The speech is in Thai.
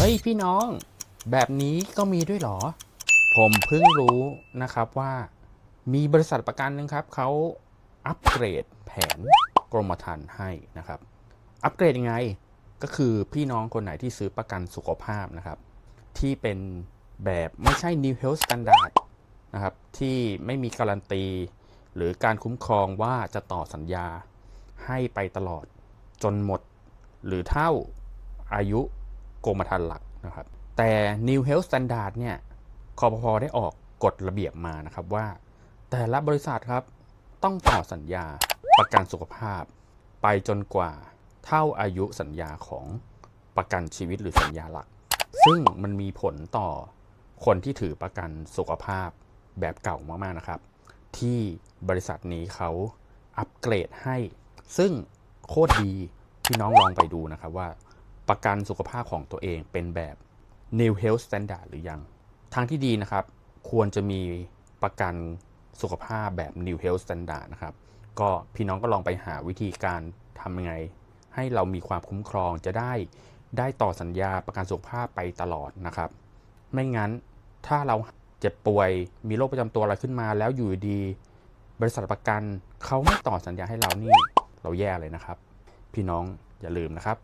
เฮ้ยพี่น้อง แบบนี้ก็มีด้วยเหรอ ผมเพิ่งรู้นะครับว่ามีบริษัทประกันหนึงครับเขาอัปเกรดแผนกรมธรรม์ให้นะครับ อัปเกรดยังไงก็คือพี่น้องคนไหนที่ซื้อประกันสุขภาพนะครับ ที่เป็นแบบไม่ใช่ New Health Standard นะครับ ที่ไม่มีการันตี หรือการคุ้มครองว่าจะต่อสัญญาให้ไปตลอดจนหมด หรือเท่าอายุ กรมธรรม์หลักนะครับ แต่ New Health Standard เนี่ยคอพพได้ออกกฎระเบียบมานะครับว่า แต่ละบริษัทครับต้องต่อสัญญาประกันสุขภาพ ไปจนกว่าเท่าอายุสัญญาของประกันชีวิตหรือสัญญาหลัก ซึ่งมันมีผลต่อคนที่ถือประกันสุขภาพแบบเก่ามากๆนะครับ ที่บริษัทนี้เขาอัปเกรดให้ ซึ่งโคตรดีพี่น้องลองไปดูนะครับว่า ประกันสุขภาพของตัวเองเป็นแบบ New Health Standard หรือยัง ทางที่ดีนะครับ ควรจะมีประกันสุขภาพแบบ New Health Standard นะครับ ก็พี่น้องก็ลองไปหาวิธีการทำยังไง ให้เรามีความคุ้มครองจะได้ได้ต่อสัญญาประกันสุขภาพไปตลอดนะครับ ไม่งั้นถ้าเราเจ็บป่วยมีโรคประจำตัวอะไรขึ้นมา แล้วอยู่ดี บริษัทประกันเขาไม่ต่อสัญญาให้เรานี่ เราแย่เลยนะครับ พี่น้องอย่าลืมนะครับ